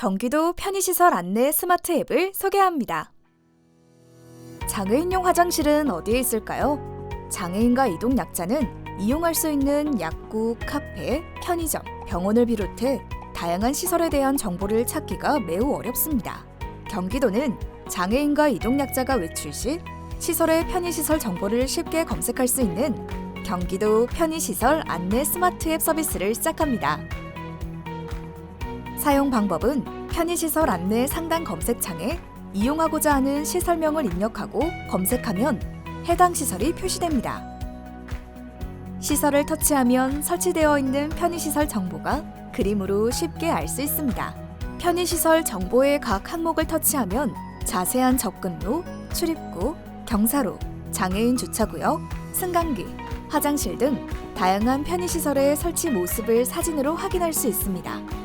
경기도 편의시설 안내 스마트 앱을 소개합니다. 장애인용 화장실은 어디에 있을까요? 장애인과 이동 약자는 이용할 수 있는 약국, 카페, 편의점, 병원을 비롯해 다양한 시설에 대한 정보를 찾기가 매우 어렵습니다. 경기도는 장애인과 이동 약자가 외출 시 시설의 편의시설 정보를 쉽게 검색할 수 있는 경기도 편의시설 안내 스마트 앱 서비스를 시작합니다. 사용 방법은 편의시설 안내 상단 검색창에 이용하고자 하는 시설명을 입력하고 검색하면 해당 시설이 표시됩니다. 시설을 터치하면 설치되어 있는 편의시설 정보가 그림으로 쉽게 알 수 있습니다. 편의시설 정보의 각 항목을 터치하면 자세한 접근로, 출입구, 경사로, 장애인 주차구역, 승강기, 화장실 등 다양한 편의시설의 설치 모습을 사진으로 확인할 수 있습니다.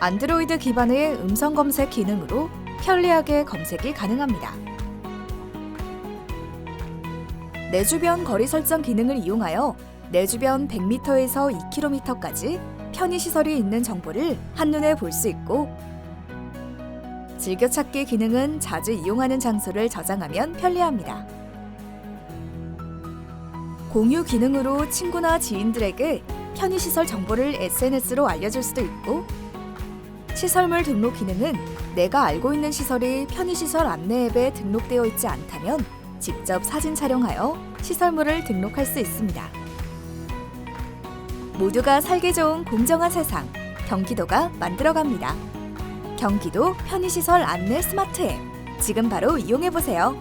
안드로이드 기반의 음성 검색 기능으로 편리하게 검색이 가능합니다. 내 주변 거리 설정 기능을 이용하여 내 주변 100m에서 2km까지 편의시설이 있는 정보를 한눈에 볼 수 있고 즐겨찾기 기능은 자주 이용하는 장소를 저장하면 편리합니다. 공유 기능으로 친구나 지인들에게 편의시설 정보를 SNS로 알려줄 수도 있고 시설물 등록 기능은 내가 알고 있는 시설이 편의시설 안내 앱에 등록되어 있지 않다면 직접 사진 촬영하여 시설물을 등록할 수 있습니다. 모두가 살기 좋은 공정한 세상, 경기도가 만들어갑니다. 경기도 편의시설 안내 스마트 앱, 지금 바로 이용해보세요.